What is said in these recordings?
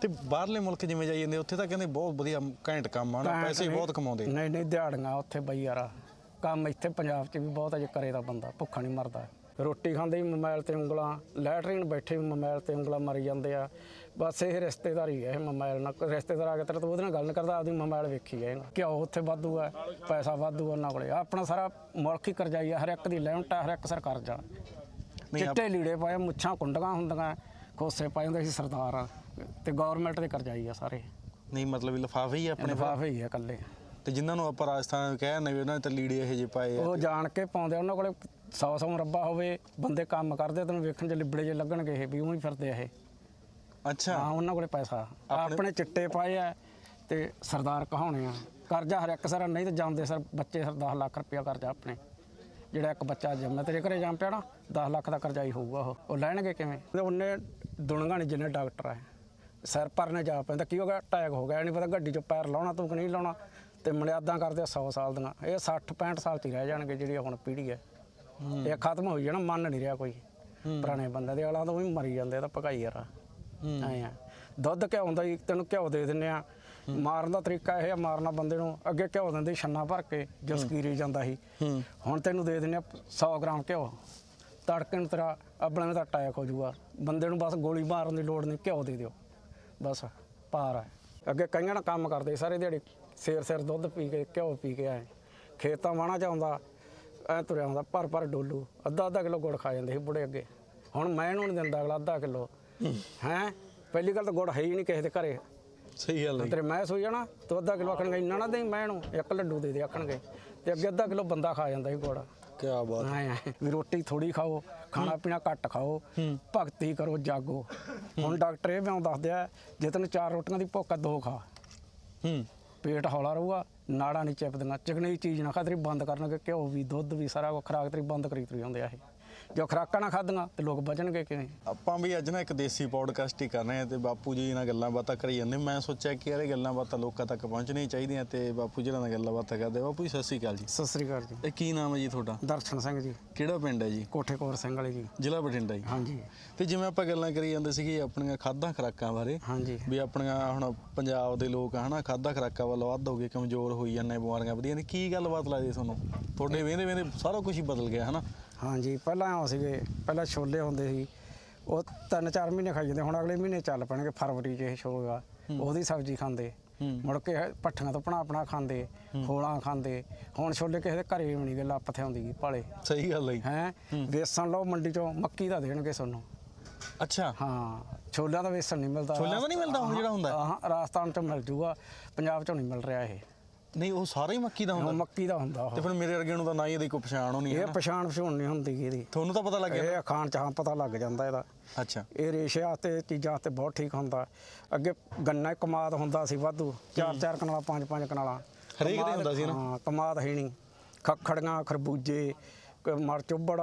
ਤੇ ਬਾਹਰਲੇ ਮੁਲਕ ਜਿਵੇਂ ਜਾਈ ਜਾਂਦੇ ਉੱਥੇ ਤਾਂ ਕਹਿੰਦੇ ਬਹੁਤ ਵਧੀਆ ਘੈਂਟ ਕੰਮ ਆ ਨਾ ਘੈਂਟ ਪੈਸੇ ਨਹੀਂ- ਬਹੁਤ ਕਮਾਉਂਦੇ। ਨਹੀਂ ਨਹੀਂ ਦਿਹਾੜੀਆਂ ਉੱਥੇ ਬਈ ਯਾਰਾ ਕੰਮ ਇੱਥੇ ਪੰਜਾਬ 'ਚ ਵੀ ਬਹੁਤ ਅਜੇ ਕਰੇ ਦਾ ਬੰਦਾ ਭੁੱਖਾ ਨਹੀਂ ਮਰਦਾ। ਰੋਟੀ ਖਾਂਦੇ ਵੀ ਮੋਬਾਈਲ ਤੇ ਉਂਗਲਾਂ ਲੈਟਰੀਨ ਬੈਠੇ ਵੀ ਮੋਬਾਈਲ ਤੇ ਉਂਗਲਾਂ ਮਰੀ ਜਾਂਦੇ ਆ। ਬਸ ਇਹ ਰਿਸ਼ਤੇਦਾਰੀ ਹੈ ਇਹ ਮੋਬਾਈਲ ਨਾਲ ਰਿਸ਼ਤੇਦਾਰ ਆ ਕੇ ਤੇਰੇ ਤੋਂ ਉਹਦੇ ਨਾਲ ਗੱਲ ਨਹੀਂ ਕਰਦਾ ਆਪਦੀ ਮੋਬਾਈਲ ਵੇਖੀ ਜਾਏਗਾ ਘਿਓ ਉੱਥੇ ਵਾਧੂ ਹੈ ਪੈਸਾ ਵਾਧੂ ਉਹਨਾਂ ਕੋਲੇ। ਆਪਣਾ ਸਾਰਾ ਮੁਲਕ ਹੀ ਕਰਜਾਈ ਆ ਹਰ ਇੱਕ ਦੀ ਲਿਮਟ ਆ ਹਰ ਇੱਕ ਸਰ ਕਰਜ਼ਾ ਚਿੱਟੇ ਲੀੜੇ ਪਾਏ ਮੁੱਛਾਂ ਕੁੰਡੀਆਂ ਹੁੰਦੀਆਂ ਖੋਸੇ ਪਾਏ ਹੁੰਦੇ ਸੀ ਸਰਦਾਰ ਆ। ਤੇ ਗਵਰਨਮੈਂਟ ਦੇ ਕਰਜਾਈ ਆ ਸਾਰੇ। ਨਹੀਂ ਮਤਲਬ ਲਿਫਾਫੇ ਹੀ ਆ ਆਪਣੇ ਲਿਫਾਫੇ ਹੀ ਆ ਇਕੱਲੇ। ਤੇ ਜਿਨ੍ਹਾਂ ਨੂੰ ਆਪਾਂ ਰਾਜਸਥਾਨ ਕਹਿੰਦੇ ਵੀ ਉਹਨਾਂ ਨੇ ਤਾਂ ਲੀੜੇ ਇਹੋ ਜਿਹੇ ਪਾਏ ਆ। ਉਹ ਜਾਣ ਕੇ ਪਾਉਂਦੇ ਉਹਨਾਂ ਕੋਲੇ 100 100 ਮੁਰੱਬਾ ਹੋਵੇ ਬੰਦੇ ਕੰਮ ਕਰਦੇ ਤੈਨੂੰ ਵੇਖਣ ਚ ਲਿਬੜੇ ਜੇ ਲੱਗਣਗੇ ਇਹ ਵੀ ਉਹੀ ਫਿਰਦੇ ਆ ਇਹ। ਅੱਛਾ। ਹਾਂ ਉਹਨਾਂ ਕੋਲੇ ਪੈਸਾ। ਆਪਣੇ- ਚਿੱਟੇ ਪਾਏ ਆ ਤੇ ਸਰਦਾਰ ਕਹਾਉਣੇ ਆ ਕਰਜ਼ਾ ਹਰ ਇੱਕ ਸਰ ਨਹੀਂ ਤੇ ਜਾਂਦੇ ਸਰ ਬੱਚੇ ਸਰ 10 ਲੱਖ ਰੁਪਇਆ ਕਰਜ਼ਾ ਆਪਣੇ। ਜਿਹੜਾ ਇੱਕ ਬੱਚਾ ਜੰਮਿਆ ਤੇਰੇ ਘਰੇ ਜੰਮ ਪਿਆ ਨਾ 10 ਲੱਖ ਦਾ ਕਰਜ਼ਾ ਹੀ ਹੋਊਗਾ ਉਹ। ਉਹ ਲੈਣਗੇ ਕਿਵੇਂ? ਤੇ ਉਹਨੇ ਦੁਨੀਆਂ ਜਿੰਨੇ ਡਾਕਟਰ ਆ ਸਿਰ ਭਰਨੇ ਜਾ ਪੈਂਦਾ। ਕੀ ਹੋ ਗਿਆ? ਅਟੈਕ ਹੋ ਗਿਆ। ਨਹੀਂ ਪਤਾ ਗੱਡੀ 'ਚ ਪੈਰ ਲਾਉਣਾ ਤੂੰ ਕਿ ਨਹੀਂ ਲਾਉਣਾ? ਤੇ ਮਰਿਆਦਾਂ ਕਰਦੇ 100 ਸਾਲ ਦੀਆਂ। ਇਹ 60 65 ਸਾਲ ਚ ਹੀ ਰਹਿ ਜਾਣਗੇ ਜਿਹੜੀ ਹੁਣ ਪੀੜ੍ਹੀ ਹੈ। ਇਹ ਖਤਮ ਹੋਈ ਜਾਣਾ ਮੰਨ ਨਹੀਂ ਰਿਹਾ ਕੋਈ। ਪੁਰਾਣੇ ਬੰਦੇ ਦੇ ਵਾਲਾ ਤਾਂ ਉਹ ਵੀ ਮਰੀ ਜਾਂਦੇ ਤਾਂ ਭਗਾਈ ਯਾਰ। ਐਂ ਆ। ਦੁੱਧ ਘਿਓ ਹੁੰਦਾ ਜੀ ਤੈਨੂੰ ਘਿਓ ਦੇ ਦਿੰਨੇ ਆ। ਮਾਰਨ ਦਾ ਤਰੀਕਾ ਇਹ ਆ ਮਾਰਨਾ ਬੰਦੇ ਨੂੰ ਅੱਗੇ ਘਿਓ ਦਿੰਦੇ ਛੰਨਾ ਭਰ ਕੇ ਜਸਕੀਰੀ ਜਾਂਦਾ ਸੀ। ਹੂੰ। ਹੁਣ ਤੈਨੂੰ ਦੇ ਦਿੰਨੇ ਆ 100 ਗ੍ਰਾਮ ਘਿਓ। ਤੜਕੇ ਨੂੰ ਤੇਰਾ ਆਪਣੇ ਤਾਂ ਅਟੈਕ ਹੋ ਜਾਊਗਾ। ਬੰਦੇ ਨੂੰ ਬਸ ਗੋਲੀ ਮਾਰਨ ਦੀ ਲੋੜ ਨਹੀਂ ਘਿਓ ਦੇ ਦਿਓ। ਬਸ ਪਾਰ ਹੈ ਅੱਗੇ ਕਈਆਂ ਨਾਲ ਕੰਮ ਕਰਦੇ ਸਾਰੇ ਦਿਹਾੜੀ ਸੇਰ ਸੇਰ ਦੁੱਧ ਪੀ ਕੇ ਘਿਓ ਪੀ ਕੇ ਆਏ। ਖੇਤਾਂ ਵਾਣਾ ਚ ਆਉਂਦਾ ਐ ਤੁਰਿਆ ਆਉਂਦਾ ਭਰ ਭਰ ਡੋਲੂ। ਅੱਧਾ ਅੱਧਾ ਕਿਲੋ ਗੁੜ ਖਾ ਜਾਂਦੇ ਸੀ ਬੁੜੇ ਅੱਗੇ। ਹੁਣ ਮੈਂ ਇਹਨੂੰ ਨਹੀਂ ਦਿੰਦਾ ਅਗਲਾ ਅੱਧਾ ਕਿਲੋ। ਹੈ? ਪਹਿਲੀ ਗੱਲ ਤਾਂ ਗੁੜ ਹੈ ਹੀ ਨਹੀਂ ਕਿਸੇ ਦੇ ਘਰੇ। ਸਹੀ ਗੱਲ ਹੈ ਤੇਰੇ ਮੈਂ ਸੋਈ ਜਾਣਾ ਤੂੰ ਅੱਧਾ ਕਿਲੋ ਆਖਣਗੇ ਇੰਨਾ ਨਾ ਦੇ ਮੈਂ ਇਹਨੂੰ ਇੱਕ ਲੱਡੂ ਦੇ ਦੇ ਆਖਣਗੇ। ਤੇ ਅੱਗੇ ਅੱਧਾ ਕਿਲੋ ਬੰਦਾ ਖਾ ਜਾਂਦਾ ਸੀ ਗੁੜ। ਕੀ ਬਾਤ। ਐਂ ਵੀ ਰੋਟੀ ਥੋੜੀ ਖਾਓ। ਖਾਣਾ ਪੀਣਾ ਘੱਟ ਖਾਓ ਭਗਤੀ ਕਰੋ ਜਾਗੋ। ਹੁਣ ਡਾਕਟਰ ਇਹ ਬਿਆਨ ਦੱਸਦੇ ਆ ਜੇ ਤੈਨੂੰ ਚਾਰ ਰੋਟੀਆਂ ਦੀ ਭੁੱਖ ਆ ਦੋ ਖਾ। ਹੂੰ। ਪੇਟ ਹੌਲਾ ਰਹੂਗਾ ਨਾੜਾਂ ਨਹੀਂ ਚਿਪਦੀਆਂ ਚਿਕਨੀ ਚੀਜ਼ ਨਾ ਖਾ ਤੇਰੀ ਬੰਦ ਕਰਨਗੇ ਘਿਓ ਵੀ ਦੁੱਧ ਵੀ ਸਾਰਾ ਕੁਝ ਖਰਾਕ ਤੇਰੀ ਬੰਦ ਕਰੀ ਤੁਰੀ ਜਾਂਦੇ ਆ ਇਹ। ਜੋ ਖਰਾਕਾਂ ਨਾ ਖਾਦੀਆਂ ਤੇ ਲੋਕ ਬਚਣਗੇ ਕਿਵੇਂ? ਆਪਾਂ ਵੀ ਅੱਜ ਨਾ ਇੱਕ ਦੇਸੀ ਪੋਡਕਾਸਟ ਹੀ ਕਰ ਰਹੇ ਹਾਂ ਤੇ ਬਾਪੂ ਜੀ ਨਾਲ ਗੱਲਾਂ ਬਾਤਾਂ ਕਰੀ ਜਾਂਦੇ ਮੈਂ ਸੋਚਿਆ ਕਿ ਇਹ ਗੱਲਾਂ ਬਾਤਾਂ ਲੋਕਾਂ ਤੱਕ ਪਹੁੰਚਣੀਆਂ ਚਾਹੀਦੀਆਂ ਤੇ ਬਾਪੂ ਜੀ ਨਾਲ ਗੱਲਾਂ ਬਾਤਾਂ ਕਰਦੇ ਬਾਪੂ ਜੀ ਸਤਿ ਸ਼੍ਰੀ ਅਕਾਲ ਜੀ। ਸਤਿ ਸ੍ਰੀ ਅਕਾਲ ਜੀ। ਇਹ ਕੀ ਨਾਮ ਹੈ ਜੀ ਤੁਹਾਡਾ? ਦਰਸ਼ਨ ਸਿੰਘ ਜੀ। ਕਿਹੜਾ ਪਿੰਡ ਹੈ ਜੀ? ਕੋਠੇ ਕੋਰ ਸਿੰਘ ਵਾਲੇ ਜੀ। ਜ਼ਿਲ੍ਹਾ ਬਠਿੰਡਾ ਜੀ। ਹਾਂਜੀ। ਤੇ ਜਿਵੇਂ ਆਪਾਂ ਗੱਲਾਂ ਕਰੀ ਜਾਂਦੇ ਸੀਗੇ ਆਪਣੀਆਂ ਖਾਦਾਂ ਖਰਾਕਾਂ ਬਾਰੇ ਹਾਂਜੀ। ਵੀ ਆਪਣੀਆਂ ਹੁਣ ਪੰਜਾਬ ਦੇ ਲੋਕ ਹਨਾ ਖਾਦਾਂ ਖਰਾਕਾਂ ਵੱਲ ਵੱਧ ਹੋ ਗਏ ਕਮਜ਼ੋਰ ਹੋਈ ਜਾਂਦੇ ਬਿਮਾਰੀਆਂ ਵਧੀਆਂ ਨੇ। ਕੀ ਗੱਲਬਾਤ ਲੱਗਦੀ ਤੁਹਾਨੂੰ? ਤੁਹਾਡੇ ਵੇਂਦੇ ਵੇਂਦੇ ਸਾਰਾ ਕੁਝ ਹੀ ਬਦਲ ਗਿਆ ਹਨਾ। ਹਾਂਜੀ ਪਹਿਲਾਂ ਆਉ ਸੀਗੇ ਪਹਿਲਾਂ ਛੋਲੇ ਹੁੰਦੇ ਸੀ। ਉਹ ਤਿੰਨ ਚਾਰ ਮਹੀਨੇ ਖਾਈ ਜਾਂਦੇ ਹੁਣ ਅਗਲੇ ਮਹੀਨੇ ਚੱਲ ਪੈਣਗੇ ਫਰਵਰੀ 'ਚ ਇਹ ਸ਼ੋਗਾ ਉਹਦੀ ਸਬਜ਼ੀ ਖਾਂਦੇ। ਮੁੜ ਕੇ ਪੱਠੀਆਂ ਤੋਂ ਬਣਾ ਆਪਣਾ ਖਾਂਦੇ ਖੋਲਾਂ ਖਾਂਦੇ। ਹੁਣ ਛੋਲੇ ਕਿਸੇ ਦੇ ਘਰੇ ਵੀ ਨਹੀਂ ਗੇ ਲੱਪ ਥਿਆਉਂਦੀ ਭਾਲੇ ਸਹੀ ਗੱਲ ਹੈ। ਹੈ? ਵੇਸਣ ਲਓ ਮੰਡੀ ਚੋਂ ਮੱਕੀ ਦਾ ਦੇਣਗੇ ਤੁਹਾਨੂੰ। ਅੱਛਾ। ਹਾਂ ਛੋਲਿਆਂ ਦਾ ਵੇਸਣ ਨਹੀਂ ਮਿਲਦਾ। ਛੋਲਿਆਂ ਦਾ ਨਹੀਂ ਮਿਲਦਾ ਹੁਣ ਜਿਹੜਾ ਹੁੰਦਾ? ਹਾਂ ਰਾਜਸਥਾਨ ਚੋਂ ਮਿਲ ਜੂਗਾ ਪੰਜਾਬ ਚੋਂ ਨਹੀਂ ਮਿਲ ਰਿਹਾ ਇਹ। ਨਹੀਂ ਉਹ ਸਾਰਾ ਹੀ ਮੱਕੀ ਦਾ ਹੁੰਦਾ। ਮੱਕੀ ਦਾ ਹੁੰਦਾ ਉਹ। ਤੇ ਫਿਰ ਮੇਰੇ ਵਰਗੇ ਨੂੰ ਤਾਂ ਨਾ ਹੀ ਇਹਦੀ ਕੋਈ ਪਛਾਣ ਹੋਣੀ ਹੈ ਇਹ ਪਛਾਣ ਪਛਾਣ ਨਹੀਂ ਹੁੰਦੀ ਇਹਦੀ। ਤੁਹਾਨੂੰ ਤਾਂ ਪਤਾ ਲੱਗ ਗਿਆ ਇਹ ਖਾਣ ਚ ਹਾਂ ਪਤਾ ਲੱਗ ਜਾਂਦਾ ਇਹਦਾ। ਅੱਛਾ। ਇਹ ਰੇਸ਼ਿਆਂ ਤੇ ਚੀਜ਼ਾਂ ਤੇ ਬਹੁਤ ਠੀਕ ਹੁੰਦਾ। ਅੱਗੇ ਗੰਨਾ ਕਮਾਦ ਹੁੰਦਾ ਸੀ ਵਾਧੂ। ਚਾਰ ਚਾਰ ਕਨਾਲਾਂ ਪੰਜ ਪੰਜ ਕਨਾਲਾਂ। ਹਰੇਕ ਦੇ ਕਮਾਦ- ਹੁੰਦਾ ਸੀ ਨਾ। ਹਾਂ ਕਮਾਦ ਹੈ ਨਹੀਂ। ਖੱਖੜੀਆਂ ਖਰਬੂਜੇ ਕ- ਮਰ ਚੁੱਬੜ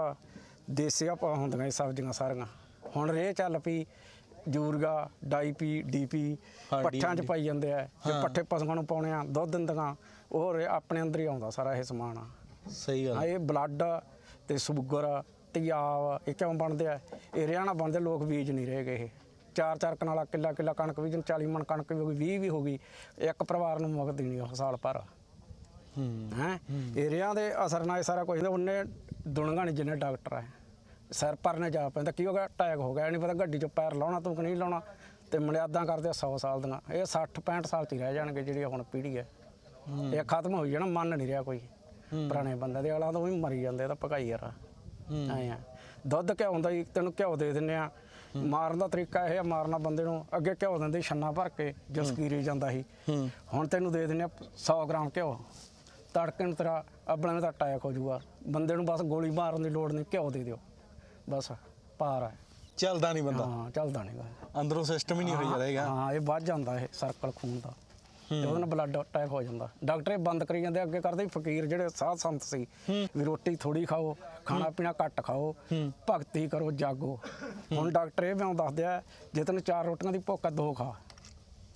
ਦੇਸੀ ਆਪਾਂ ਹੁੰਦੀਆਂ ਇਹ ਸਬਜ਼ੀਆਂ ਸਾਰੀਆਂ। ਹੁਣ ਰੇ ਚੱਲ ਪਈ। ਯੂਰੀਆ ਡਾਈਪੀ ਡੀਪੀ ਹਾਂ, ਪੱਠਿਆਂ 'ਚ ਪਾਈ ਜਾਂਦੇ ਆ। ਜੇ। ਪੱਠੇ ਪਸ਼ੂਆਂ ਨੂੰ ਪਾਉਣੇ ਆ ਦੁੱਧ ਦਿੰਦੀਆਂ ਉਹ ਰੇ- ਆਪਣੇ ਅੰਦਰ ਹੀ ਆਉਂਦਾ ਸਾਰਾ ਇਹ ਸਮਾਨ। ਸਹੀ ਗੱਲ। ਹਾਂ ਇਹ ਬਲੱਡ ਤੇ ਸ਼ੂਗਰ ਤਿਆਬ ਇਹ ਕਿਉਂ ਬਣਦੇ ਆ? ਇਹ ਰਿਆਣਾ ਬਣਦੇ ਲੋਕ ਬੀਜ ਨਹੀਂ ਰਹੇ ਗਏ ਇਹ। ਚਾਰ ਚਾਰ ਕਨਾਲਾ ਕਿੱਲਾ ਕਿੱਲਾ ਕਣਕ ਬੀਜਣ 40 ਮਣ ਕਣਕ ਵੀ ਹੋ ਗਈ 20 ਵੀ ਹੋ ਗਈ ਇੱਕ ਪਰਿਵਾਰ ਨੂੰ ਮੁਕਤ ਨਹੀਂ ਉਹ ਸਾਲ ਭਰ। ਹੂੰ। ਹੈ? ਇਹ ਰਿਆਂ ਦੇ ਅਸਰ ਨਾਲ ਇਹ ਸਾਰਾ ਕੁਝ ਉਹਨੇ ਦੁਨੀਆਂ ਨਹੀਂ ਜਿੰਨੇ ਡਾਕਟਰ ਆ। ਸਿਰ ਭਰਨੇ ਜਾ ਪੈਂਦਾ। ਕੀ ਹੋ ਗਿਆ? ਅਟੈਕ ਹੋ ਗਿਆ। ਨਹੀਂ ਪਤਾ ਗੱਡੀ 'ਚ ਪੈਰ ਲਾਉਣਾ ਤੂੰ ਕਿ ਨਹੀਂ ਲਾਉਣਾ? ਤੇ ਮਰਿਆਦਾਂ ਕਰਦੇ 100 ਸਾਲ ਦੀਆਂ। ਇਹ 60 65 ਸਾਲ 'ਚ ਹੀ ਰਹਿ ਜਾਣਗੇ ਜਿਹੜੀ ਹੁਣ ਪੀੜ੍ਹੀ ਹੈ। ਇਹ ਖਤਮ ਹੋਈ ਜਾਣਾ ਮੰਨ ਨਹੀਂ ਰਿਹਾ ਕੋਈ। ਪੁਰਾਣੇ ਬੰਦੇ ਦੇ ਵਾਲਾ ਤਾਂ ਉਹ ਵੀ ਮਰੀ ਜਾਂਦੇ ਤਾਂ ਭਗਾਈ ਯਾਰ ਐਂ ਆ। ਦੁੱਧ ਘਿਓ ਹੁੰਦਾ ਜੀ ਤੈਨੂੰ ਘਿਓ ਦੇ ਦਿੰਨੇ ਆ। ਮਾਰਨ ਦਾ ਤਰੀਕਾ ਇਹ ਆ ਮਾਰਨਾ ਬੰਦੇ ਨੂੰ ਅੱਗੇ ਘਿਓ ਦਿੰਦੇ ਛੰਨਾ ਭਰ ਕੇ ਜਸਕੀਰੀ ਜਾਂਦਾ ਸੀ। ਹੁਣ ਤੈਨੂੰ ਦੇ ਦਿੰਨੇ ਆ 100 ਗ੍ਰਾਮ ਘਿਓ। ਤੜਕੇ ਨੂੰ ਤੇਰਾ ਆਪਣੇ ਤਾਂ ਅਟੈਕ ਹੋ ਜਾਊਗਾ ਬੰਦੇ ਨੂੰ ਬਸ ਗੋਲੀ ਮਾਰਨ ਦੀ ਲੋੜ ਨਹੀਂ ਘਿਓ ਦੇ ਦਿਓ। ਬਸ ਪਾਰ ਹੈ ਚੱਲਦਾ ਨਹੀਂ ਬੰਦਾ। ਹਾਂ ਚੱਲਦਾ ਨਹੀਂਗਾ ਅੰਦਰੋਂ ਸਿਸਟਮ ਹੀ ਨਹੀਂ ਹੋਈ ਰਹੇਗਾ ਹਾਂ ਇਹ ਵੱਧ ਜਾਂਦਾ ਇਹ ਸਰਕਲ ਖੂਨ ਦਾ। ਤੇ ਉਹਦੇ ਨਾਲ ਬਲੱਡ ਅਟੈਕ ਹੋ ਜਾਂਦਾ। ਡਾਕਟਰ ਇਹ ਬੰਦ ਕਰੀ ਜਾਂਦੇ ਅੱਗੇ ਕਰਦੇ ਫਕੀਰ ਜਿਹੜੇ ਸਾਧ ਸੰਤ ਸੀ ਵੀ ਰੋਟੀ ਥੋੜੀ ਖਾਓ ਖਾਣਾ ਪੀਣਾ ਘੱਟ ਖਾਓ ਭਗਤੀ ਕਰੋ ਜਾਗੋ। ਹੁਣ ਡਾਕਟਰ ਇਹ ਬਿਆਨ ਦੱਸਦੇ ਆ ਜੇ ਤੈਨੂੰ ਚਾਰ ਰੋਟੀਆਂ ਦੀ ਭੁੱਖ ਆ ਦੋ ਖਾ।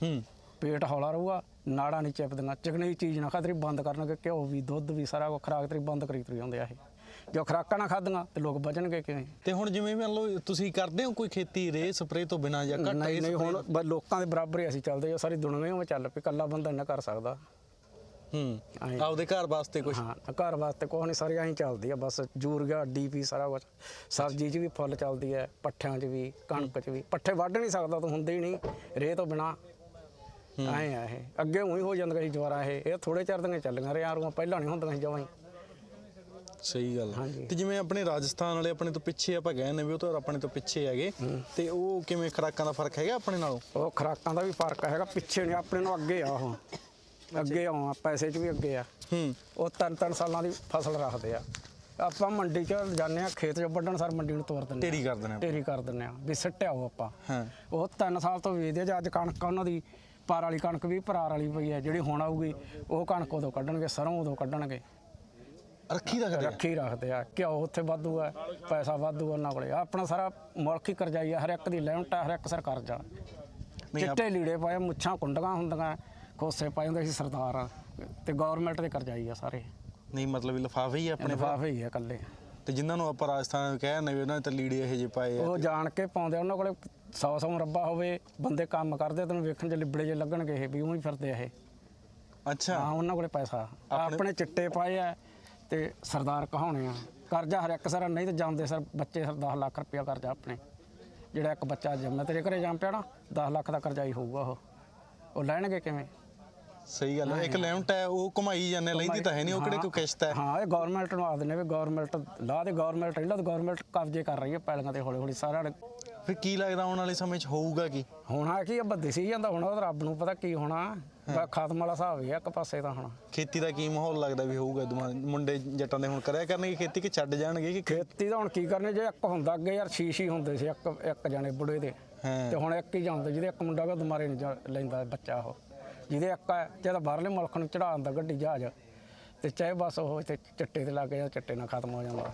ਹੂੰ। ਪੇਟ ਹੌਲਾ ਰਹੂਗਾ ਨਾੜਾਂ ਨਹੀਂ ਚਿਪਦੀਆਂ। ਚਿਕਨੀ ਚੀਜ਼ ਨਾ ਖਾ ਤੇਰੀ ਬੰਦ ਕਰਨਗੇ ਘਿਓ ਵੀ ਦੁੱਧ ਵੀ ਸਾਰਾ ਖਰਾਕ ਤੇਰੀ ਬੰਦ ਕਰੀ ਤੁਰੀ ਜਾਂਦੇ ਆ ਇਹ। ਜੋ ਖਰਾਕਾਂ ਨਾ ਖਾਧੀਆਂ ਤੇ ਲੋਕ ਬਚਣਗੇ ਕਿਵੇਂ? ਤੇ ਹੁਣ ਜਿਵੇਂ ਮੰਨ ਲਓ ਤੁਸੀਂ ਕਰਦੇ ਹੋ ਕੋਈ ਖੇਤੀ ਰੇ ਸਪਰੇ ਤੋਂ ਬਿਨਾ ਜਾਂ ਘੱਟ ਨਹੀਂ ਨਹੀਂ ਹੁਣ ਬ- ਲੋਕਾਂ ਦੇ ਬਰਾਬਰ ਹੀ ਅਸੀਂ ਚੱਲਦੇ ਆ ਸਾਰੀ ਦੁਨੀਆ ਹੀ ਚੱਲ ਪਈ ਇਕੱਲਾ ਬੰਦਾ ਇੰਨਾ ਕਰ ਸਕਦਾ। ਹੂੰ ਐਂ। ਆਪਦੇ ਘਰ ਵਾਸਤੇ ਕੁਝ ਹਾਂ ਘਰ ਵਾਸਤੇ ਕੁਛ ਨਹੀਂ ਸਾਰੀ ਐਂ ਚੱਲਦੀ ਆ ਬਸ ਜੂਰੀਆ ਡੀਪੀ ਸਾਰਾ ਕੁਝ ਸਬਜ਼ੀ 'ਚ ਵੀ ਫੁੱਲ ਚੱਲਦੀ ਹੈ ਪੱਠਿਆਂ 'ਚ ਵੀ ਕਣਕ 'ਚ ਵੀ। ਪੱਠੇ ਵੱਢ ਨਹੀਂ ਸਕਦਾ ਤੂੰ ਹੁੰਦੇ ਹੀ ਨਹੀਂ ਰੇ ਤੋਂ ਬਿਨਾ। ਐਂ ਆ ਇਹ। ਅੱਗੇ ਉਹੀ ਹੋ ਜਾਂਦਾ ਸੀ ਜਵਾਰਾ ਇਹ ਇਹ ਥੋੜੇ ਚਿਰ ਦੀਆਂ ਚੱਲੀਆਂ ਰਿਆਂ ਰੂਆਂ ਪਹਿਲਾਂ ਨਹੀਂ ਹੁੰਦੀਆਂ ਸੀ ਜਮਾਂ ਹੀ। ਸਹੀ ਗੱਲ ਆ। ਹਾਂਜੀ। ਤੇ ਜਿਵੇਂ ਆਪਣੇ ਰਾਜਸਥਾਨ ਵਾਲੇ ਆਪਣੇ ਤੋਂ ਪਿੱਛੇ ਆਪਾਂ ਗਏ ਨੇ ਵੀ ਉਹ ਤਾਂ ਆਪਣੇ ਤੋਂ ਪਿੱਛੇ ਹੈਗੇ। ਤੇ ਉਹ ਕਿਵੇਂ ਖਰਾਕਾਂ ਦਾ ਫ਼ਰਕ ਹੈਗਾ ਆਪਣੇ ਨਾਲੋਂ? ਉਹ ਖਰਾਕਾਂ ਦਾ ਵੀ ਫ਼ਰਕ ਹੈਗਾ ਪਿੱਛੇ ਨਹੀਂ ਆਪਣੇ ਨੂੰ ਅੱਗੇ ਆ ਉਹ। ਅੱਗੇ ਆ ਪੈਸੇ 'ਚ ਵੀ ਅੱਗੇ ਆ। ਹੂੰ। ਉਹ ਤਿੰਨ ਤਿੰਨ ਸਾਲਾਂ ਦੀ ਫਸਲ ਰੱਖਦੇ ਆ। ਆਪਾਂ ਮੰਡੀ 'ਚ ਜਾਂਦੇ ਆ ਖੇਤ 'ਚ ਵੱਢਣ ਸਰ ਮੰਡੀ ਨੂੰ ਤੋਰ ਦਿੰਦੇ ਢੇਰੀ ਕਰ ਦਿੰਦੇ ਆ। ਢੇਰੀ ਕਰ ਦਿੰਦੇ ਆ ਵੀ ਸਿੱਟਿਆਓ ਆਪਾਂ। ਹਾਂ। ਉਹ ਤਿੰਨ ਸਾਲ ਤੋਂ ਵੇਚਦੇ ਆ ਜੇ ਅੱਜ ਕਣਕ ਆ ਉਹਨਾਂ ਦੀ ਪਾਰ ਵਾਲੀ ਕਣਕ ਵੀ ਪਰਾਰ ਵਾਲੀ ਪਈ ਹੈ ਜਿਹੜੀ ਹੁਣ ਆਊਗੀ ਉਹ ਕਣਕ ਉਦੋਂ ਕੱਢਣਗੇ ਸਰੋਂ ਉਦੋਂ ਕੱਢਣਗੇ। ਰੱਖੀ ਰੱਖਦੇ ਆ। ਰੱਖੀ ਰੱਖਦੇ ਆ। ਘਿਓ ਉੱਥੇ ਵਾਧੂ ਹੈ ਪੈਸਾ ਵਾਧੂ ਉਹਨਾਂ ਕੋਲੇ। ਆਪਣਾ ਸਾਰਾ ਮੁਲਕ ਹੀ ਕਰਜ਼ਾਈ ਆ ਹਰ ਇੱਕ ਦੀ ਲਿਮਟ ਆ ਹਰ ਇੱਕ ਸਰ ਕਰਜ਼ਾ ਨਹੀਂ, ਆਪ- ਚਿੱਟੇ ਲੀੜੇ ਪਾਏ ਮੁੱਛਾਂ ਕੁੰਡਗਾ ਹੁੰਦੀਆਂ ਖੋਸੇ ਪਾਏ ਹੁੰਦੇ ਸੀ ਸਰਦਾਰ। ਆ। ਤੇ ਗਵਰਨਮੈਂਟ ਦੇ ਕਰਜ਼ਾਈ ਆ ਸਾਰੇ। ਨਹੀਂ ਮਤਲਬ ਲਿਫਾਫੇ ਹੀ ਆ ਆਪਣੇ ਲਿਫਾਫੇ ਹੀ ਆ ਇਕੱਲੇ। ਤੇ ਜਿਨ੍ਹਾਂ ਨੂੰ ਆਪਾਂ ਰਾਜਸਥਾਨ ਕਹਿੰਦੇ ਵੀ ਉਹਨਾਂ ਨੇ ਤਾਂ ਲੀੜੇ ਇਹੋ ਜਿਹੇ ਪਾਏ ਆ ਉਹ ਜਾਣ ਕੇ ਪਾਉਂਦੇ ਆ, ਉਹਨਾਂ ਕੋਲੇ 100 100 ਮੁਰੱਬਾ ਹੋਵੇ ਬੰਦੇ ਕੰਮ ਕਰਦੇ ਤੈਨੂੰ ਵੇਖਣ ਚ ਲਿਬੜੇ ਜੇ ਲੱਗਣਗੇ ਇਹ ਵੀ ਉਹੀ ਫਿਰਦੇ ਆ ਇਹ। ਅੱਛਾ। ਹਾਂ ਉਹਨਾਂ ਕੋਲੇ ਪੈਸਾ। ਆਪਣੇ- ਆਪਣੇ ਚਿੱਟੇ ਪਾਏ ਆ ਤੇ ਸਰਦਾਰ ਕਹਾਉਣੇ ਆ ਕਰਜ਼ਾ ਹਰ ਇੱਕ ਸਰ ਨਹੀਂ ਤੇ ਜਾਂਦੇ ਸਰ ਬੱਚੇ ਸਰ 10 ਲੱਖ ਰੁਪਇਆ ਕਰਜ਼ਾ ਆਪਣੇ। ਜਿਹੜਾ ਇੱਕ ਬੱਚਾ ਜੰਮਿਆ ਤੇਰੇ ਘਰੇ ਜੰਮ ਪਿਆ ਨਾ 10 ਲੱਖ ਦਾ ਕਰਜ਼ਾ ਹੀ ਹੋਊਗਾ ਉਹ। ਉਹ ਲੈਣਗੇ ਕਿਵੇਂ? ਸਹੀ ਗੱਲ ਹੈ ਇੱਕ ਲਿਮਟ ਹੈ ਉਹ ਕਮਾਈ ਜਾਂਦੇ ਲੈਂਦੀ ਤਾਂ ਹੈ ਨਹੀਂ ਉਹ ਕਿਹੜੇ ਕੋਈ ਕਿਸ਼ਤ ਹੈ। ਹਾਂ ਇਹ ਗਵਰਨਮੈਂਟ ਨੂੰ ਆਖਦੇ ਨੇ ਵੀ ਗਵਰਨਮੈਂਟ ਲਾ ਦੇ ਗਵਰਨਮੈਂਟ ਇਹਨਾਂ ਦੀ ਗਵਰਨਮੈਂਟ ਕਬਜ਼ੇ ਕਰ ਰਹੀ ਹੈ ਪੈਲੀਆਂ ਤੇ ਹੌਲੀ ਹੌਲੀ ਸਾਰਾ ਫਿਰ ਕੀ ਲੱਗਦਾ ਆਉਣ ਵਾਲੇ ਸਮੇਂ 'ਚ ਹੋਊਗਾ ਕੀ? ਹੋਣਾ ਕੀ ਆ ਬੱਦੀ ਸੀ ਜਾਂਦਾ ਹੁਣ ਉਹ ਰੱਬ ਨੂੰ ਪਤਾ ਕੀ ਹੋਣਾ। ਬਸ ਖਾਤਮ ਵਾਲਾ ਹਿਸਾਬ ਹੀ ਆ ਇੱਕ ਪਾਸੇ ਤਾਂ ਹੁਣ। ਖੇਤੀ ਦਾ ਕੀ ਮਾਹੌਲ ਲੱਗਦਾ ਵੀ ਹੋਊਗਾ? ਦੁਆ- ਮੁੰਡੇ ਜੱਟਾਂ ਦੇ ਹੁਣ ਕਰਿਆ ਕਰਨਗੇ ਖੇਤੀ ਕਿ ਛੱਡ ਜਾਣਗੇ ਕਿ ਖੇਤੀ? ਦਾ ਹੁਣ ਕੀ ਕਰਨੇ ਜੇ ਇੱਕ ਹੁੰਦਾ ਅੱਗੇ ਯਾਰ ਛੀ ਛੀ ਹੁੰਦੇ ਸੀ ਇੱਕ ਇੱਕ ਜਣੇ ਬੁੜੇ ਦੇ। ਹਾਂ। ਤੇ ਹੁਣ ਇੱਕ ਹੀ ਜਾਂਦਾ ਜਿਹਦੇ ਇੱਕ ਮੁੰਡਾ ਗਾ ਦੁਮਾਰੇ ਨਹੀਂ ਜਾ- ਲੈਂਦਾ ਬੱਚਾ ਉਹ। ਜਿਹਦੇ ਇੱਕ ਹੈ ਤਾਂ ਬਾਹਰਲੇ ਮੁਲਕ ਨੂੰ ਚੜਾ ਦਿੰਦਾ ਗੱਡੀ ਜਹਾਜ਼ ਤੇ ਚਾਹੇ ਬਸ ਉਹ ਇੱਥੇ ਚਿੱਟੇ ਤੇ ਲੱਗ ਜਾਂ ਚਿੱਟੇ ਨਾਲ ਖਤਮ ਹੋ ਜਾਂਦਾ।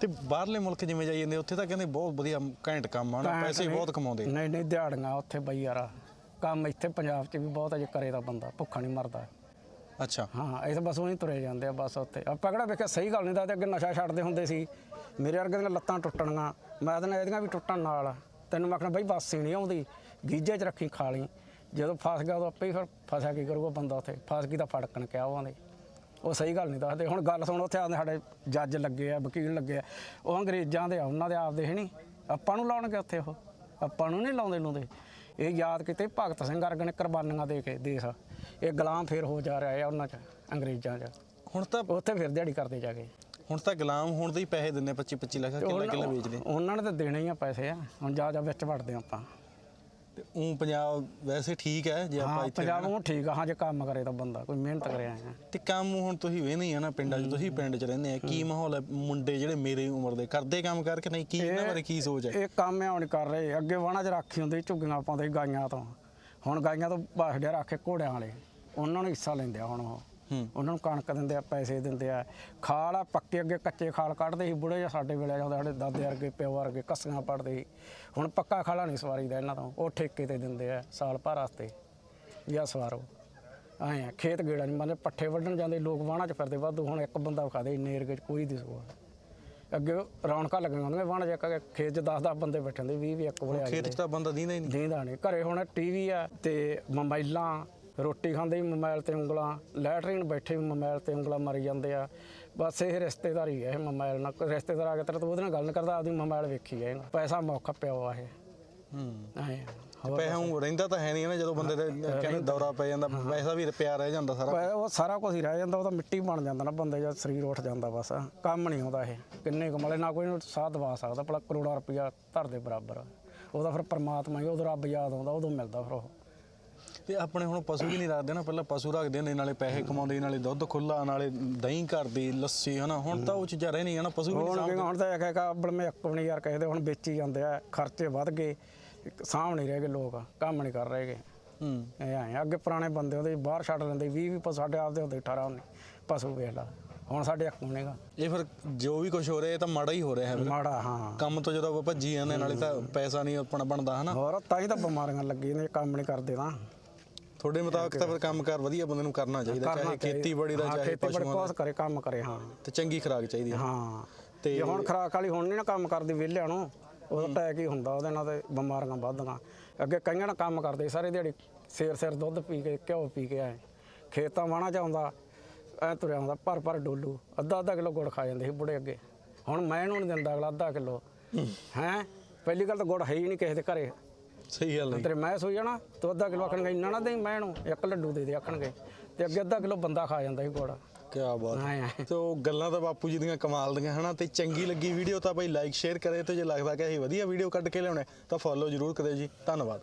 ਤੇ ਬਾਹਰਲੇ ਮੁਲਕ ਜਿਵੇਂ ਜਾਈ ਜਾਂਦੇ ਉੱਥੇ ਤਾਂ ਕਹਿੰਦੇ ਬਹੁਤ ਵਧੀਆ ਘੈਂਟ ਕੰਮ ਆ ਨਾ ਪੈਸੇ ਬਹੁਤ ਕਮਾਉਂਦੇ। ਨਹੀਂ ਨਹੀਂ ਦਿਹਾੜੀਆਂ ਉੱਥੇ ਬਈ ਯਾਰ ਕੰਮ ਇੱਥੇ ਪੰਜਾਬ 'ਚ ਵੀ ਬਹੁਤ ਅਜੇ ਕਰੇ ਦਾ ਬੰਦਾ ਭੁੱਖਾ ਨਹੀਂ ਮਰਦਾ। ਅੱਛਾ। ਹਾਂ ਇਹ ਤਾਂ ਬਸ ਉਹੀ ਤੁਰੇ ਜਾਂਦੇ ਆ ਬਸ ਉੱਥੇ। ਆਪਾਂ ਕਿਹੜਾ ਵੇਖਿਆ ਸਹੀ ਗੱਲ ਨਹੀਂ ਦੱਸਦੇ ਅੱਗੇ ਨਸ਼ਾ ਛੱਡਦੇ ਹੁੰਦੇ ਸੀ। ਮੇਰੇ ਵਰਗੇ ਦੀਆਂ ਲੱਤਾਂ ਟੁੱਟਣੀਆਂ ਮੈਂ ਤਾਂ ਇਹਦੀਆਂ ਵੀ ਟੁੱਟਣ ਨਾਲ। ਤੈਨੂੰ ਮੈਂ ਆਖਣਾ ਬਈ ਬੱਸ ਹੀ ਨਹੀਂ ਆਉਂਦੀ ਗੀਜੇ 'ਚ ਰੱਖੀ ਖਾ ਲਈ ਜਦੋਂ ਫਸ ਗਿਆ ਉਦੋਂ ਆਪੇ ਹੀ ਫਿਰ ਫਸਿਆ ਕੀ ਕਰੂਗਾ ਬੰਦਾ ਉੱਥੇ? ਫਸ ਗਈ ਤਾਂ ਫੜਕਣ ਕਿਆ ਉਹਦੇ? ਉਹ ਸਹੀ ਗੱਲ ਨਹੀਂ ਦੱਸਦੇ। ਹੁਣ ਗੱਲ ਸੁਣ ਉੱਥੇ ਆਉਂਦੇ ਸਾਡੇ ਜੱਜ ਲੱਗੇ ਆ ਵਕੀਲ ਲੱਗੇ ਆ। ਉਹ ਅੰਗਰੇਜ਼ਾਂ ਦੇ ਆ ਉਹਨਾਂ ਦੇ ਆਪਦੇ ਹੈ ਨਹੀਂ ਆਪਾਂ ਨੂੰ ਲਾਉਣਗੇ ਉੱਥੇ ਉਹ। ਆਪਾਂ ਨੂੰ ਨਹੀਂ ਲਾਉਂਦੇ ਲੁੰਦੇ। ਇਹ ਯਾਦ ਕੀਤੇ ਭਗਤ ਸਿੰਘ ਵਰਗੇ ਨੇ ਕੁਰਬਾਨੀਆਂ ਦੇ ਕੇ ਦੇਸ਼। ਇਹ ਗੁਲਾਮ ਫੇਰ ਹੋ ਜਾ ਰਿਹਾ ਆ ਉਹਨਾਂ 'ਚ ਅੰਗਰੇਜ਼ਾਂ 'ਚ। ਹੁਣ ਤਾਂ ਉੱਥੇ ਫਿਰ ਦਿਹਾੜੀ ਕਰਦੇ ਜਾ ਕੇ। ਹੁਣ ਤਾਂ ਗੁਲਾਮ ਹੋਣ ਦੇ ਹੀ ਪੈਸੇ ਦਿੰਦੇ 25 25 ਲੱਖ ਕਿੱਲਾ ਕਿੱਲਾ ਵੇਚਦੇ। ਉਹਨਾਂ ਨੇ ਤਾਂ ਦੇਣੇ ਹੀ ਆ ਪੈਸੇ ਆ। ਹੁਣ ਜਾ ਜਾ ਵਿੱਚ ਵੜਦੇ ਆਪਾਂ। ਤੇ ਉਹ ਪੰਜਾਬ ਵੈਸੇ ਠੀਕ ਹੈ ਜੇ ਆਪਾਂ ਹਾਂ ਇੱਥੇ ਪੰਜਾਬ ਨੂੰ ਠੀਕ ਆ। ਹਾਂ ਜੇ ਕੰਮ ਕਰੇ ਤਾਂ ਬੰਦਾ ਕੋਈ ਮਿਹਨਤ ਕਰੇ ਆ ਤੇ ਕੰਮ ਹੁਣ ਤੁਸੀਂ ਹੀ ਆ ਨਾ ਪਿੰਡਾਂ 'ਚ ਤੁਸੀਂ ਪਿੰਡ 'ਚ ਰਹਿੰਦੇ ਆ। ਕੀ ਮਾਹੌਲ ਹੈ ਮੁੰਡੇ ਜਿਹੜੇ ਮੇਰੇ ਉਮਰ ਦੇ? ਕਰਦੇ ਕੰਮ ਕਰਕੇ ਨਹੀਂ ਕੀ ਇਹਨਾਂ ਬਾਰੇ ਕੀ ਸੋਚ ਹੈ? ਇਹ ਕੰਮ ਆ ਹੁਣ ਕਰ ਰਹੇ। ਅੱਗੇ ਵਾਣਾ ਚ ਰਾਖੀ ਹੁੰਦੀ ਝੁੱਗੀਆਂ ਪਾਉਂਦੇ ਗਾਈਆਂ ਤੋਂ। ਹੁਣ ਗਾਈਆਂ ਤੋਂ ਬਾਹੜਿਆ ਰੱਖ ਕੇ ਘੋੜਿਆਂ ਵਾਲੇ। ਉਹਨਾਂ ਨੂੰ ਹਿੱਸਾ ਲੈਂਦੇ ਆ ਹੁਣ ਉਹ। ਉਹਨਾਂ ਨੂੰ ਕਣਕ ਦਿੰਦੇ ਆ ਪੈਸੇ ਦਿੰਦੇ ਆ। ਖਾਲ ਆ ਪੱਕੇ ਅੱਗੇ ਕੱਚੇ ਖਾਲ ਕੱਢਦੇ ਸੀ ਬੁੜੇ ਜਾਂ ਸਾਡੇ ਵੇਲੇ ਜਾਂਦੇ ਸਾਡੇ ਦਾਦੇ ਵਰਗੇ ਪਿਓ ਵਰਗੇ ਕੱਸੀਆਂ ਪੜਦੇ ਸੀ। ਹੁਣ ਪੱਕਾ ਖਾਲਾ ਨਹੀਂ ਸਵਾਰੀਦਾ ਇਹਨਾਂ ਤੋਂ ਉਹ ਠੇਕੇ ਤੇ ਦਿੰਦੇ ਆ ਸਾਲ ਭਰ ਵਾਸਤੇ। ਜਾਂ ਸਵਾਰੋ। ਐਂ ਆ ਖੇਤ ਗੇੜਾ ਨਹੀਂ ਮੰਨੇ ਪੱਠੇ ਵੱਢਣ ਜਾਂਦੇ ਲੋਕ ਵਾਹਣਾ ਚ ਫਿਰਦੇ ਵਾਧੂ ਹੁਣ ਇੱਕ ਬੰਦਾ ਦੇ ਇੰਨੇ ਏਰੀਏ ਚ ਕੋਈ ਦਿਸੂਗਾ ਅੱਗੇ ਰੌਣਕਾਂ ਲੱਗੀਆਂ ਹੁੰਦੀਆਂ ਵਾਹਣਾ ਚ ਇੱਕ ਖੇਤ ਚ 10 10 ਬੰਦੇ ਬੈਠੇ ਹੁੰਦੇ 20 20 ਇੱਕ ਵੇਲੇ ਆ ਖੇਤ 'ਚ ਤਾਂ ਬੰਦਾ ਦੀਂਦਾ ਹੀ ਨਹੀਂ। ਦੇਂਦਾ ਨਹੀਂ। ਘਰੇ ਹੁਣ ਟੀਵੀ ਆ ਤੇ ਮੋਬਾਈਲਾਂ ਰੋਟੀ ਖਾਂਦੇ ਵੀ ਮੋਬਾਈਲ ਤੇ ਉਂਗਲਾਂ ਲੈਟਰੀਨ ਬੈਠੇ ਵੀ ਮੋਬਾਈਲ ਤੇ ਉਂਗਲਾਂ ਮਾਰੀ ਜਾਂਦੇ ਆ। ਬਸ ਇਹ ਰਿਸ਼ਤੇਦਾਰੀ ਹੈ ਇਹ ਮੋਬਾਈਲ ਨਾਲ। ਕੋਈ ਰਿਸ਼ਤੇਦਾਰ ਆ ਕੇ ਤੇਰੇ ਤੋਂ ਉਹਦੇ ਨਾਲ ਗੱਲ ਨਹੀਂ ਕਰਦਾ ਆਪਦੀ ਮੋਬਾਈਲ ਵੇਖੀ ਜਾਏਗਾ ਪੈਸਾ ਮੌਕਾ ਪਿਆ ਵਾ ਇਹ। ਹੂੰ। ਐਂ ਪੈਸਾ ਉਹ ਰਹਿੰਦਾ ਤਾਂ ਹੈ ਨਹੀਂ ਨਾ ਜਦੋਂ ਬੰਦੇ ਦੇ ਕਹਿੰਦੇ ਦੌਰਾ ਪੈ ਜਾਂਦਾ ਪੈਸਾ ਵੀ ਪਿਆ ਰਹਿ ਜਾਂਦਾ ਸਾਰਾ ਉਹ ਸਾਰਾ ਕੁਝ ਹੀ ਰਹਿ ਜਾਂਦਾ ਉਹ ਤਾਂ ਮਿੱਟੀ ਬਣ ਜਾਂਦਾ ਨਾ ਬੰਦੇ ਜਦ ਸਰੀਰ ਉੱਠ ਜਾਂਦਾ ਬਸ। ਕੰਮ ਨਹੀਂ ਆਉਂਦਾ ਇਹ ਕਿੰਨੇ ਕਮਲੇ ਨਾ ਕੋਈ ਸਾਹ ਦਵਾ ਸਕਦਾ ਭਲਾ ਕਰੋੜਾ ਰੁਪਇਆ ਧਰ ਦੇ ਬਰਾਬਰ। ਉਹਦਾ ਫਿਰ ਪਰਮਾਤਮਾ ਹੀ ਉਦੋਂ ਰੱਬ ਯਾਦ ਆਉਂਦਾ ਉਦੋਂ ਮਿਲਦਾ ਫਿਰ ਉਹ। ਤੇ ਆਪਣੇ ਹੁਣ ਪਸ਼ੂ ਵੀ ਨਹੀਂ ਰੱਖਦੇ ਨਾ ਪਹਿਲਾਂ ਪਸ਼ੂ ਰੱਖਦੇ ਨੇ ਨਾਲੇ ਪੈਸੇ ਕਮਾਉਂਦੇ ਨਾਲੇ ਦੁੱਧ ਖੁੱਲਾ ਨਾਲੇ ਦਹੀਂ ਘਰਦੀ ਲੱਸੀ ਹਨਾ? ਹੁਣ ਤਾਂ ਉਹ ਚੀਜ਼ਾਂ ਰਹਿ ਨਹੀਂ ਨਾ ਪਸ਼ੂ ਵੀ ਨਹੀਂ ਹੁਣ ਸਾਂਭਦੇ। ਹੁਣ ਤਾਂ ਇੱਕ ਇੱਕ ਅੱਬਲ ਮੈਂ ਨਹੀਂ ਯਾਰ ਕਿਸੇ ਦੇ ਹੁਣ ਵੇਚੀ ਜਾਂਦੇ ਆ ਖਰਚੇ ਵੱਧ ਗਏ ਸਾਂਭ ਨਹੀਂ ਰਹਿ ਗਏ ਲੋਕ ਕੰਮ ਨਹੀਂ ਕਰ ਰਹੇਗੇ। ਹੂੰ। ਇਹ ਆਏ ਆ। ਅੱਗੇ ਪੁਰਾਣੇ ਬੰਦੇ ਉਹਦੇ ਬਾਹਰ ਛੱਡ ਲੈਂਦੇ 20 20 ਪਸ਼ੂ ਸਾਡੇ ਆਪਦੇ ਹੁੰਦੇ 18 19 ਪਸ਼ੂ ਵੇਖ ਲਾ ਹੁਣ ਸਾਡੇ ਇੱਕ ਨੇਗਾ ਇਹ ਫਿਰ ਜੋ ਵੀ ਕੁਝ ਹੋ ਰਿਹਾ ਇਹ ਤਾਂ ਮਾੜਾ ਹੀ ਹੋ ਰਿਹਾ ਹੈ ਫਿਰ। ਮਾੜਾ ਹਾਂ। ਕੰਮ ਤੋਂ ਜਦੋਂ ਆਪਾਂ ਭੱਜੀ ਜਾਂਦੇ ਨਾਲੇ ਤਾਂ ਪੈਸਾ ਨਹੀਂ ਆਪਣਾ ਬਣਦਾ ਹਨਾ? ਹੋਰ ਤਾਂ ਹੀ ਤਾਂ ਬਿਮਾਰੀਆਂ ਲੱਗੀ ਨੇ ਕੰਮ ਨਹੀਂ ਕਰਦੇ ਤਾਂ। ਤੁਹਾਡੇ ਮੁਤਾਬਕ ਤਾਂ ਫਿਰ ਕੰਮਕਾਰ ਵਧੀਆ ਬੰਦੇ ਨੂੰ ਕਰਨਾ ਚਾਹੀਦਾ ਚਾਹੇ। ਖੇਤੀਬਾੜੀ ਦਾ ਚਾਹੇ ਪਸ਼ੂਆਂ ਦਾ। ਕਰੇ ਕੰਮ ਕਰੇ ਹਾਂ। ਤੇ ਚੰਗੀ ਖੁਰਾਕ ਚਾਹੀਦੀ ਹੈ। ਹਾਂ। ਤੇ ਹੁਣ ਖਰਾਕ ਵਾਲੀ ਹੁਣ ਨਹੀਂ ਨਾ ਕੰਮ ਕਰਦੀ ਵਿਹਲਿਆਂ ਨੂੰ ਉਹ ਅਟੈਕ ਹੀ ਹੁੰਦਾ ਉਹਦੇ ਨਾਲ ਤੇ ਬਿਮਾਰੀਆਂ ਵੱਧਦੀਆਂ। ਅੱਗੇ ਕਈਆਂ ਨਾਲ ਕੰਮ ਕਰਦੇ ਸਾਰੇ ਦਿਹਾੜੀ ਸੇਰ ਸੇਰ ਦੁੱਧ ਪੀ ਕੇ ਘਿਓ ਪੀ ਕੇ ਆਏ। ਖੇਤਾਂ ਵਾਣਾ ਚਾਹੁੰਦਾ ਐ ਤੁਰਿਆ ਹੁੰਦਾ ਭਰ ਭਰ ਡੋਲੂ। ਅੱਧਾ ਅੱਧਾ ਕਿਲੋ ਗੁੜ ਖਾ ਜਾਂਦੇ ਸੀ ਬੁੜੇ ਅੱਗੇ। ਹੁਣ ਮੈਂ ਇਹਨੂੰ ਨਹੀਂ ਦਿੰਦਾ ਅਗਲਾ ਅੱਧਾ ਕਿਲੋ। ਹੈ। ਪਹਿਲੀ ਗੱਲ ਤਾਂ ਗੁੜ ਹੈ ਹੀ ਨਹੀਂ ਕਿਸੇ ਦੇ ਘਰੇ। ਸਹੀ ਗੱਲ ਹੈ ਤੇਰੇ ਮੈਂ ਸੋਈ ਜਾਣਾ ਤੂੰ ਅੱਧਾ ਕਿਲੋ ਆਖਣਗੇ ਇੰਨਾ ਨਾ ਦੇਈ ਮੈਂ ਇਹਨੂੰ ਇੱਕ ਲੱਡੂ ਦੇ ਦੇ ਆਖਣਗੇ। ਤੇ ਅੱਗੇ ਅੱਧਾ ਕਿਲੋ ਬੰਦਾ ਖਾ ਜਾਂਦਾ ਸੀ ਗੁੜ ਕੀ ਬਾਤ ਹੈ। ਤੇ ਉਹ ਗੱਲਾਂ ਤਾਂ ਬਾਪੂ ਜੀ ਦੀਆਂ ਕਮਾਲ ਦੀਆਂ ਹਨਾ? ਤੇ ਚੰਗੀ ਲੱਗੀ ਵੀਡੀਓ ਤਾਂ ਬਈ ਲਾਈਕ ਸ਼ੇਅਰ ਕਰੇ ਤੇ ਜੇ ਲੱਗਦਾ ਕਿ ਅਸੀਂ ਵਧੀਆ ਵੀਡੀਓ ਕੱਢ ਕੇ ਲਿਆਉਣੇ ਤਾਂ ਫੋਲੋ ਜ਼ਰੂਰ ਕਰਿਓ ਜੀ। ਧੰਨਵਾਦ।